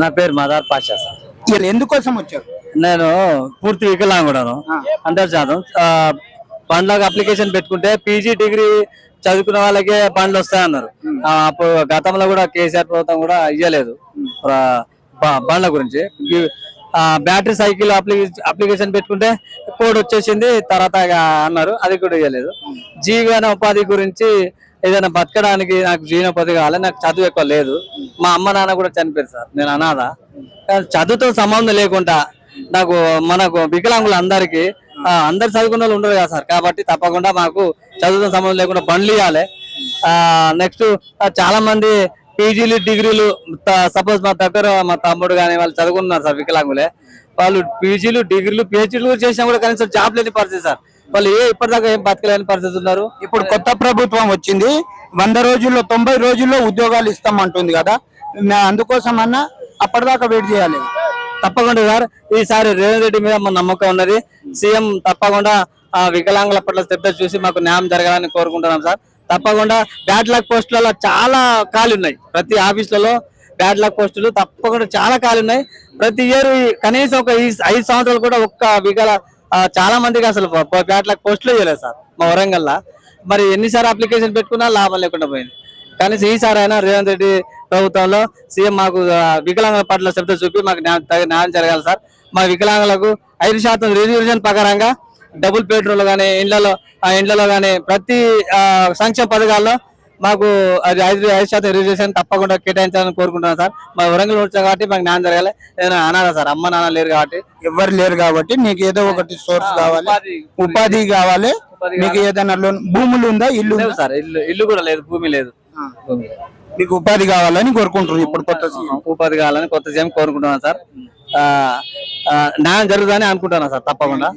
నా పేరు మదార్ పాషా సార్. ఎందుకోసం వచ్చారు? నేను పూర్తి వికలాంగుడను అందరు శాతం ఆ, బండ్లకు అప్లికేషన్ పెట్టుకుంటే పీజీ డిగ్రీ చదువుకున్న వాళ్ళకే బండ్లు వస్తాయన్నారు. అప్పుడు గతంలో కూడా కేసీఆర్ ప్రభుత్వం కూడా బ- బండ్ల గురించి. బ్యాటరీ సైకిల్ అప్లికేషన్ అప్లికేషన్ పెట్టుకుంటే కోడ్ వచ్చేసింది తర్వాత అన్నారు అది కూడా ఇవ్వలేదు జీవన ఉపాధి గురించి ఏదైనా బతకడానికి నాకు జీవనోపాధి కావాలి నాకు చదువు ఎక్కువ లేదు. మా అమ్మ నాన్న కూడా చనిపోయారు సార్ నేను అనాథ. కానీ చదువుతో సంబంధం లేకుండా నాకు మనకు వికలాంగులు అందరికి అందరు చదువుకున్న వాళ్ళు ఉండరు కదా సార్. కాబట్టి తప్పకుండా మాకు చదువుతో సంబంధం లేకుండా బండ్లు ఇవ్వాలి. నెక్స్ట్ చాలా మంది పీజీలు డిగ్రీలు సపోజ్ మా దగ్గర మా తమ్ముడు కానీ వాళ్ళు చదువుకున్నారు సార్ వికలాంగులే. వాళ్ళు పీజీలు డిగ్రీలు పిహెచ్డీలు చేసినా కూడా కనీసం జాబ్ లేని పరిస్థితి సార్. వాళ్ళు ఏ ఇప్పటిదాకా ఏం బతకలేని పరిస్థితి ఉన్నారు. ఇప్పుడు కొత్త ప్రభుత్వం వచ్చింది వంద రోజుల్లో తొంభై రోజుల్లో ఉద్యోగాలు ఇస్తామంటుంది కదా. అందుకోసం అన్న అప్పటిదాకా వెయిట్ చేయాలి. తప్పకుండా సార్ ఈసారి రేవంత్ రెడ్డి మీద మా నమ్మకం ఉన్నది. సీఎం తప్పకుండా ఆ వికలాంగుల పట్ల శ్రద్ధ చూసి మాకు న్యాయం జరగాలని కోరుకుంటున్నాం సార్. తప్పకుండా బ్యాట్లాక్ పోస్టులలో చాలా ఖాళీ ఉన్నాయి. ప్రతి ఆఫీసులలో బ్యాట్లాక్ పోస్టులు తప్పకుండా చాలా ఖాళీ ఉన్నాయి. ప్రతి ఇయర్ కనీసం ఒక ఐదు సంవత్సరాలు కూడా ఒక్క వికల చాలా మందికి అసలు బ్యాట్లాక్ పోస్టులు చేయలేదు సార్ మా వరంగల్లో. మరి ఎన్నిసార్లు అప్లికేషన్ పెట్టుకున్నా లాభం లేకుండా పోయింది. కనీసం ఈసారి అయినా రేవంత్ రెడ్డి ప్రభుత్వంలో సీఎం మాకు వికలాంగుల పట్ల శ్రద్ధ చూపి మాకు న్యాయం జరగాలి సార్. మా వికలాంగులకు ఐదు శాతం రిజర్వేషన్ ప్రకారంగా డబుల్ బెడ్రూమ్లు కానీ ఇండ్లలో ఇండ్లలో కానీ ప్రతి సంక్షేమ పథకాల్లో మాకు అది ఐదు ఐదు శాతం రిజర్వేషన్ తప్పకుండా కేటాయించాలని కోరుకుంటున్నాను సార్. మా వరంగల్ వచ్చాం కాబట్టి మాకు న్యాయం జరగాలి. నేను అనాథ సార్. అమ్మ నాన్న లేరు కాబట్టి. ఎవరు లేరు కాబట్టి నీకు ఏదో ఒకటి సోర్స్ కావాలి. ఉపాధి కావాలి. మీకు ఏదైనా లోన్ భూములు ఉందా? ఇల్లు సార్. ఇల్లు ఇల్లు కూడా లేదు. భూమి లేదు. మీకు ఉపాధి కావాలని కోరుకుంటున్నారు ఇప్పుడు కొత్త. ఉపాధి కావాలని కొత్త సీఎం కోరుకుంటున్నాను సార్. న్యాయం జరుగుతుందని అనుకుంటున్నాను సార్. తప్పకుండా.